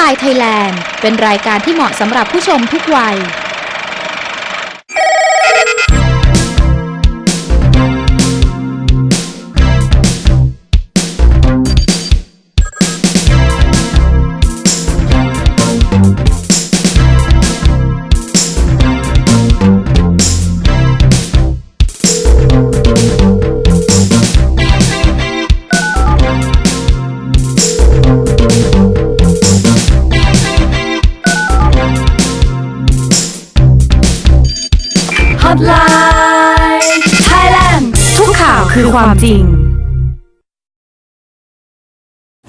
Hotline Thailand เป็นรายการที่เหมาะสำหรับผู้ชมทุกวัย Hotline คือความจริง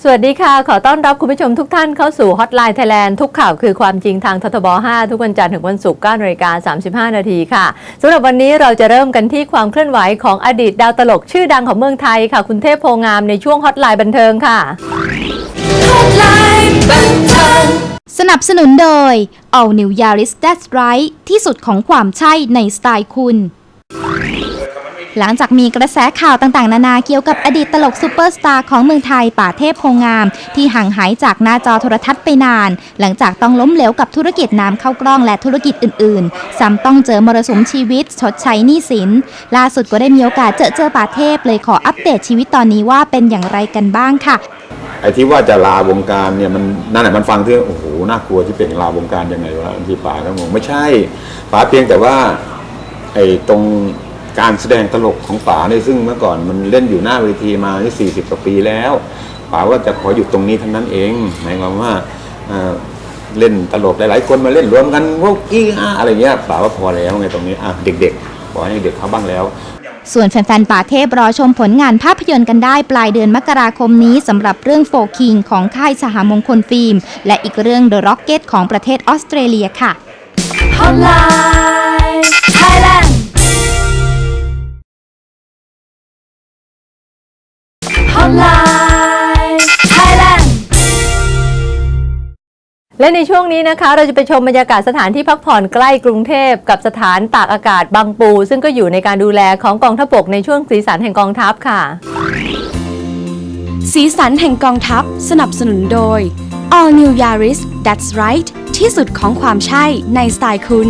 สวัสดีค่ะ ขอต้อนรับคุณผู้ชมทุกท่านเข้าสู่ Hotline Thailand ทุกข่าวคือความจริงทางททบ 5 ทุกวันจันทร์ถึงวันศุกร์9นาฬิกา35 นาทีค่ะสำหรับวันนี้เราจะเริ่มกันที่ความเคลื่อนไหวของอดีตดาวตลกชื่อดังของเมืองไทยค่ะ คุณเทพโพงามในช่วง Hotline บันเทิงค่ะ Hotline บันเทิงสนับสนุนโดย All New Yaris That's Right ที่สุดของความใช่ในสไตล์คุณ หลังจากมีกระแสข่าวต่างๆ นานาเกี่ยวกับอดีตตลกซูเปอร์สตาร์ของเมืองไทยป่าเทพโพงาม ที่ห่างหายจากหน้าจอโทรทัศน์ไปนาน หลังจากต้องล้มเหลวกับธุรกิจน้ำเข้ากล้องและธุรกิจอื่นๆซ้ำต้องเจอมรสุมชีวิตชดใช้หนี้สิน ล่าสุดก็ได้มีโอกาสเจอเจอป่าเทพเลยขออัปเดตชีวิตตอนนี้ว่าเป็นอย่างไรกันบ้างค่ะไอ้ที่ว่าจะลาวงการเนี่ยมันนั่นแหละมันฟังที่โอ้โหน่ากลัวที่เป็นลาวงการยังไงวะที่ป๋าก็งงไม่ใช่ป๋าเพียงแต่ว่าไอ้ตรง การแสดงตลกของป๋าเนี่ยซึ่งเมื่อก่อนมันเล่นอยู่หน้าเวทีมาที่สี่สิบกว่าปีแล้วป๋าว่าจะขอหยุดตรงนี้เท่านั้นเองหมายความว่าเล่นตลกหลาย ๆ คนมาเล่นรวมกันพวกกี้อาอะไรเงี้ยป๋าว่าพอแล้วไงตรงนี้อะเด็กๆบอให้เด็กเขาบ้างแล้วส่วนแฟนๆป่าเทพรอชมผลงานภาพยนตร์กันได้ปลายเดือนมกราคมนี้สำหรับเรื่องโฟคิงของค่ายสหมงคลฟิล์ม และอีกเรื่อง The Rocket ของประเทศออสเตรเลียค่ะ Hotline และในช่วงนี้นะคะ เราจะไปชมบรรยากาศสถานที่พักผ่อนใกล้กรุงเทพกับสถานตากอากาศบางปู ซึ่งก็อยู่ในการดูแลของกองทัพบกในช่วงสีสันแห่งกองทัพค่ะ สีสันแห่งกองทัพ สนับสนุนโดย All New Yaris That's Right ที่สุดของความใช่ในสไตล์คุณ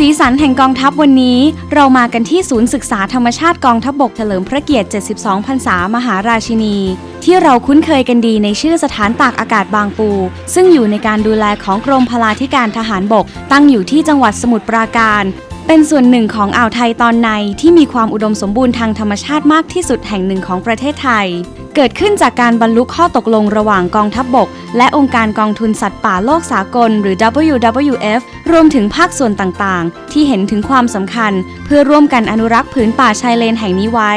สีสันแห่งกองทัพวันนี้เรามากันที่ศูนย์ศึกษาธรรมชาติกองทัพบกเฉลิมพระเกียรติ 72 พรรษามหาราชินี ที่เราคุ้นเคยกันดีในชื่อสถานตากอากาศบางปู ซึ่งอยู่ในการดูแลของกรมพลาธิการทหารบก ตั้งอยู่ที่จังหวัดสมุทรปราการ เป็นส่วนหนึ่งของอ่าวไทยตอนในที่มีความอุดมสมบูรณ์ทางธรรมชาติมากที่สุดแห่งหนึ่งของประเทศไทย เกิดขึ้นจากการบรรลุข้อตกลงระหว่างกองทัพบบก และองค์การกองทุนสัตว์ป่าโลกสากล หรือ WWF รวมถึงภาคส่วนต่างๆ ที่เห็นถึงความสำคัญ เพื่อร่วมกันอนุรักษ์ผืนป่าชายเลนแห่งนี้ไว้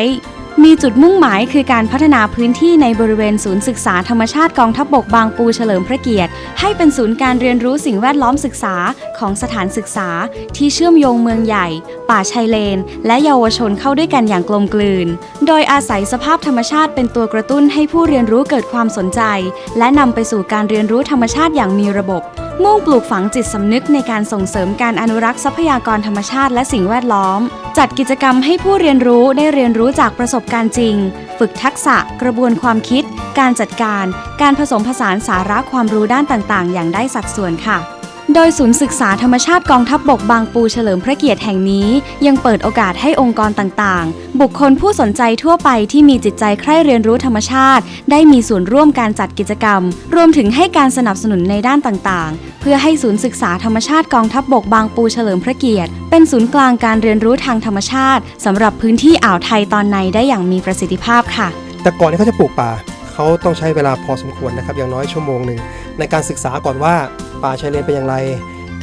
มีจุดมุ่งหมายคือการพัฒนาพื้นที่ในบริเวณศูนย์ศึกษาธรรมชาติกองทัพบบกบางปูเฉลิมพระเกียรติ ให้เป็นศูนย์การเรียนรู้สิ่งแวดล้อมศึกษาของสถานศึกษา ที่เชื่อมโยงเมืองใหญ่ ป่าชายเลน และเยาวชนเข้าด้วยกันอย่างกลมกลืน โดยอาศัยสภาพธรรมชาติเป็นตัวกระตุ้นให้ผู้เรียนรู้เกิดความสนใจ และนำไปสู่การเรียนรู้ธรรมชาติอย่างมีระบบมุ่งปลูกฝังจิตสำนึกในการส่งเสริมการอนุรักษ์ทรัพยากรธรรมชาติและสิ่งแวดล้อม จัดกิจกรรมให้ผู้เรียนรู้ได้เรียนรู้จากประสบการณ์จริง ฝึกทักษะกระบวนความคิด การจัดการ การผสมผสานสาระความรู้ด้านต่างๆ อย่างได้สัดส่วนค่ะ โดยศูนย์ศึกษาธรรมชาติกองทัพบบกบางปูเฉลิมพระเกียรติแห่งนี้ ยังเปิดโอกาสให้องค์กรต่างๆ บุคคลผู้สนใจทั่วไปที่มีจิตใจใคร่เรียนรู้ธรรมชาติ ได้มีส่วนร่วมการจัดกิจกรรม รวมถึงให้การสนับสนุนในด้านต่างๆ เพื่อให้ศูนย์ศึกษาธรรมชาติกองทัพบบกบางปูเฉลิมพระเกียรติ เป็นศูนย์กลางการเรียนรู้ทางธรรมชาติสำหรับพื้นที่อ่าวไทยตอนในได้อย่างมีประสิทธิภาพค่ะ แต่ก่อนที่เขาจะปลูกป่าเขาต้องใช้เวลาพอสมควรนะครับอย่างน้อยชั่วโมงหนึ่งในการศึกษาก่อนว่า ป่าชายเลนเป็นอย่างไร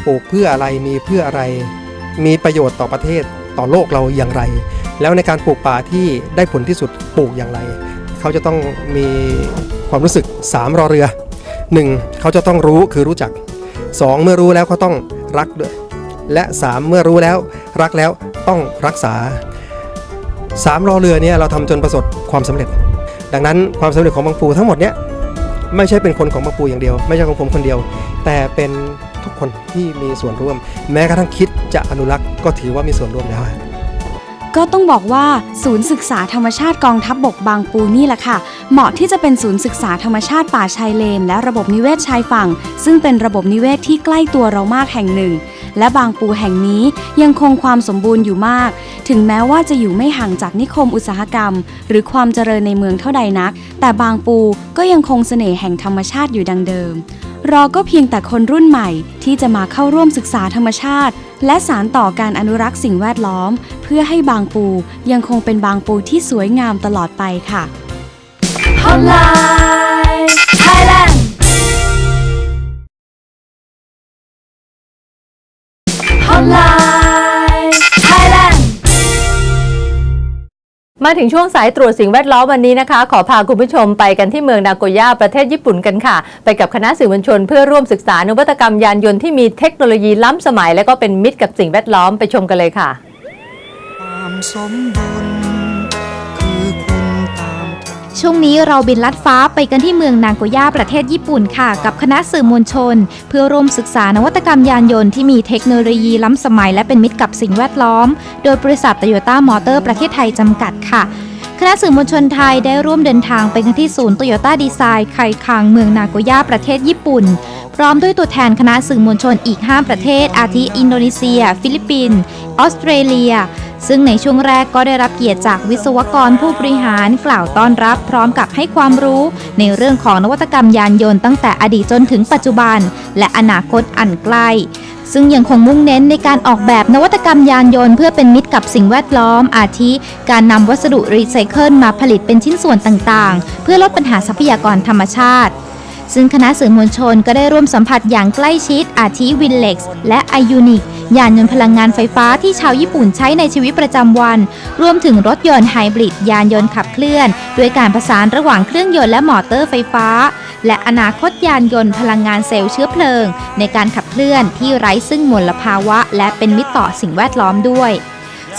ปลูกเพื่ออะไรมีเพื่ออะไร มีประโยชน์ต่อประเทศต่อโลกเราอย่างไร แล้วในการปลูกป่าที่ได้ผลที่สุดปลูกอย่างไร เขาจะต้องมีความรู้สึก 3 รอเรือ 1. เขาจะต้องรู้คือรู้จัก 2. เมื่อรู้แล้วเขาต้องรักด้วย และ 3 เมื่อรู้แล้วรักแล้วต้องรักษา 3 รอเรือเนี่ยเราทำจนประสบความสำเร็จ ดังนั้นความสำเร็จของบางปูทั้งหมดเนี่ย ไม่ใช่เป็นคนของบางปูอย่างเดียว ไม่ใช่ของผมคนเดียว แต่เป็นทุกคนที่มีส่วนร่วม แม้กระทั่งคิดจะอนุรักษ์ก็ถือว่ามีส่วนร่วมแล้วก็ต้องบอกว่าศูนย์ศึกษาธรรมชาติกองทัพบบกบางปูนี่แหละค่ะ เหมาะที่จะเป็นศูนย์ศึกษาธรรมชาติป่าชายเลน และระบบนิเวศชายฝั่ง ซึ่งเป็นระบบนิเวศที่ใกล้ตัวเรามากแห่งหนึ่ง และบางปูแห่งนี้ยังคงความสมบูรณ์อยู่มาก ถึงแม้ว่าจะอยู่ไม่ห่างจากนิคมอุตสาหกรรม หรือความเจริญในเมืองเท่าใดนัก แต่บางปูก็ยังคงเสน่ห์แห่งธรรมชาติอยู่ดังเดิม รอก็เพียงแต่คนรุ่นใหม่ที่จะมาเข้าร่วมศึกษาธรรมชาติ และสารต่อการอนุรักษ์สิ่งแวดล้อม เพื่อให้บางปูยังคงเป็นบางปูที่สวยงามตลอดไปค่ะ Hotline Hotline Thailand มาถึงช่วงสายตรวจสิ่งแวดล้อมวันนี้นะคะ ขอพาคุณผู้ชมไปกันที่เมืองนาโกย่าประเทศญี่ปุ่นกันค่ะ ไปกับคณะสื่อมวลชนเพื่อร่วมศึกษานวัตกรรมยานยนต์ที่มีเทคโนโลยีล้ำสมัย และก็เป็นมิตรกับสิ่งแวดล้อมไปชมกันเลยค่ะความสมดุลคื ช่วงนี้เราบินลัดฟ้าไปกันที่เมืองนางโกย่าประเทศญี่ปุ่นค่ะ กับคณะสื่อมวลชน เพื่อร่วมศึกษานวัตกรรมยานยนต์ที่มีเทคโนโลยีล้ำสมัยและเป็นมิตรกับสิ่งแวดล้อม โดยบริษัทโตโยต้ามอเตอร์ประเทศไทยจำกัดค่ะคณะสื่อมวลชนไทยได้ร่วมเดินทางไปกันที่ศูนย์โตโยต้าดีไซน์ไคคังเมืองนาโกย่าประเทศญี่ปุ่น พร้อมด้วยตัวแทนคณะสื่อมวลชนอีก 5 ประเทศ อาทิอินโดนีเซีย ฟิลิปปินส์ออสเตรเลีย ซึ่งในช่วงแรกก็ได้รับเกียรติจากวิศวกรผู้บริหารกล่าวต้อนรับพร้อมกับให้ความรู้ ในเรื่องของนวัตกรรมยานยนต์ตั้งแต่อดีตจนถึงปัจจุบัน และอนาคตอันใกล้ซึ่งยังคงมุ่งเน้นในการออกแบบนวัตกรรมยานยนต์เพื่อเป็นมิตรกับสิ่งแวดล้อม อาทิ การนำวัสดุรีไซเคิลมาผลิตเป็นชิ้นส่วนต่างๆ เพื่อลดปัญหาทรัพยากรธรรมชาติ ซึ่งคณะสื่อมวลชนก็ได้ร่วมสัมผัสอย่างใกล้ชิดอาทิวินเล็กซ์และไอยูนิกยานยนต์พลังงานไฟฟ้าที่ชาวญี่ปุ่นใช้ในชีวิตประจำวัน รวมถึงรถยนต์ไฮบริดยานยนต์ขับเคลื่อน ด้วยการประสานระหว่างเครื่องยนต์และมอเตอร์ไฟฟ้า และอนาคตยานยนต์พลังงานเซลล์เชื้อเพลิง ในการขับเคลื่อนที่ไร้ซึ่งมลภาวะ และเป็นมิตรต่อสิ่งแวดล้อมด้วย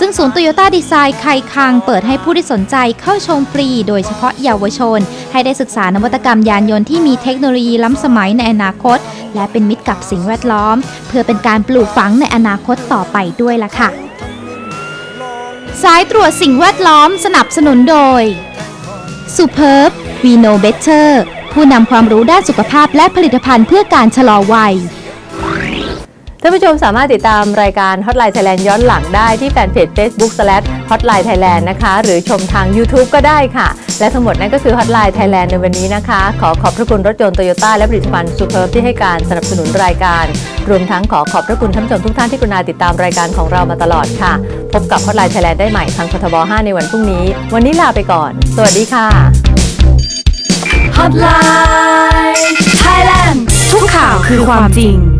ซึ่งศูนย์โตโยต้าดีไซน์ไคคังเปิดให้ผู้ที่สนใจเข้าชมฟรี โดยเฉพาะเยาวชน ให้ได้ศึกษานวัตกรรมยานยนต์ที่มีเทคโนโลยีล้ำสมัยในอนาคต และเป็นมิตรกับสิ่งแวดล้อม เพื่อเป็นการปลูกฝังในอนาคตต่อไปด้วยล่ะค่ะ สายตรวจสิ่งแวดล้อมสนับสนุนโดย Superb We Know Better ผู้นำความรู้ด้านสุขภาพและผลิตภัณฑ์เพื่อการชะลอวัย ท่านผู้ชมสามารถติดตามรายการ Hotline Thailand ย้อนหลังได้ที่แฟนเพจ Facebook Hotline Thailand นะคะ หรือชมทาง YouTube ก็ได้ค่ะ และทั้งหมดนั่นก็คือ Hotline Thailand ในวันนี้นะคะ ขอขอบพระคุณรถยนต์โตโยต้าและผลิตภัณฑ์ซูเปอร์ที่ให้การสนับสนุนรายการ รวมทั้งขอขอบพระคุณท่านผู้ชมทุกท่านที่กรุณาติดตามรายการของเรามาตลอดค่ะ พบกับ Hotline Thailand ได้ใหม่ทางททบ 5 ในวันพรุ่งนี้ วันนี้ลาไปก่อน สวัสดีค่ะ Hotline Thailand ทุกข่าวคือความจริง